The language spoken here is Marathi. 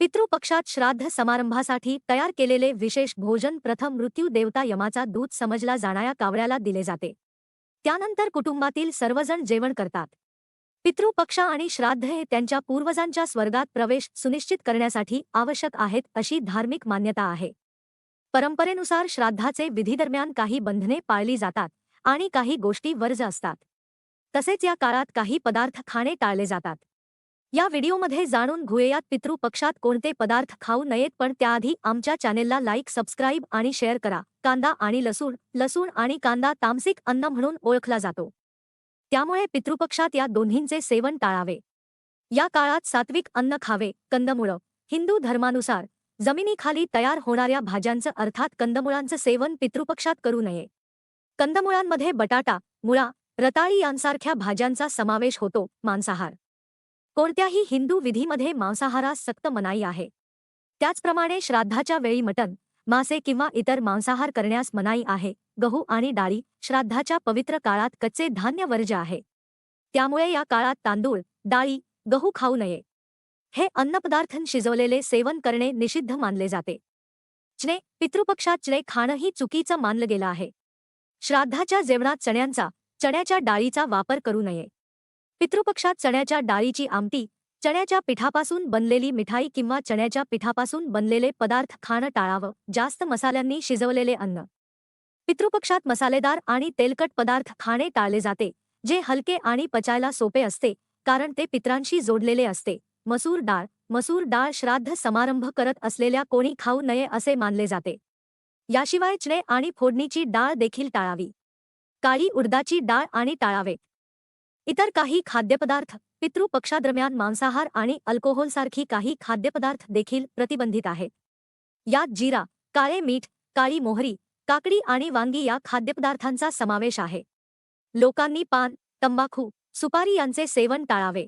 पितृपक्षात श्राद्ध समारंभासाठी तयार केलेले विशेष भोजन प्रथम मृत्यू देवता यमाचा दूत समजला जाणाऱ्या कावळ्याला दिले जाते. त्यानंतर कुटुंबातील सर्वजण जेवण करतात. पितृपक्ष आणि श्राद्ध हे त्यांच्या पूर्वजांच्या स्वर्गात प्रवेश सुनिश्चित करण्यासाठी आवश्यक आहेत अशी धार्मिक मान्यता आहे. परंपरेनुसार श्राद्धाचे विधीदरम्यान काही बंधने पाळली जातात आणि काही गोष्टी वर्ज असतात. तसेच या काळात काही पदार्थ खाणे टाळले जातात. या व्हिडिओमध्ये जाणून घेऊयात पितृपक्षात कोणते पदार्थ खाऊ नयेत पण त्याआधी आमच्या चॅनेलला लाईक सबस्क्राईब आणि शेअर करा. कांदा आणि लसूण लसूण आणि कांदा तामसिक अन्न म्हणून ओळखला जातो. त्यामुळे पितृपक्षात या दोन्हींचे सेवन टाळावे. या काळात सात्विक अन्न खावे कंदमुळं. हिंदू धर्मानुसार जमिनीखाली तयार होणाऱ्या भाज्यांचं अर्थात कंदमुळांचं सेवन पितृपक्षात करू नये. कंदमुळांमध्ये बटाटा मुळा रताळी यांसारख्या भाज्यांचा समावेश होतो मांसाहार. कोणत्याही हिंदू विधीमध्ये मांसाहारास सक्त मनाई आहे. त्याचप्रमाणे श्राद्धाच्या वेळी मटण मासे किंवा इतर मांसाहार करण्यास मनाई आहे. गहू आणि डाळी श्राद्धाच्या पवित्र काळात कच्चे धान्य वर्ज्य आहे. त्यामुळे या काळात तांदूळ डाळी गहू खाऊ नये. हे अन्नपदार्थ शिजवलेले सेवन करणे निषिद्ध मानले जाते. चणे पितृपक्षात चणे खाणंही चुकीचं मानलं गेलं आहे. श्राद्धाच्या जेवणात चण्यांचा चण्याच्या डाळीचा वापर करू नये. पितृपक्षात चण्याच्या डाळीची आमटी चण्याच्या पिठापासून बनलेली मिठाई किंवा चण्याच्या पिठापासून बनलेले पदार्थ खाणं टाळावं जास्त मसाल्यांनी शिजवलेले अन्न. पितृपक्षात मसालेदार आणि तेलकट पदार्थ खाणे टाळले जाते जे हलके आणि पचायला सोपे असते कारण ते पित्रांशी जोडलेले असते. मसूर डाळ मसूर डाळ श्राद्ध समारंभ करत असलेल्या कोणी खाऊ नये असे मानले जाते. याशिवाय चणे आणि फोडणीची डाळ देखील टाळावी. काळी उडदाची डाळ आणि टाळावे. इतर काही खाद्यपदार्थ पितृपक्षादरम्यान मांसाहार आणि अल्कोहोलसारखी काही खाद्यपदार्थ देखील प्रतिबंधित आहेत यात जिरा काळे मीठ काळी मोहरी काकडी आणि वांगी या खाद्यपदार्थांचा समावेश आहे. लोकांनी पान तंबाखू सुपारी यांचे सेवन टाळावे.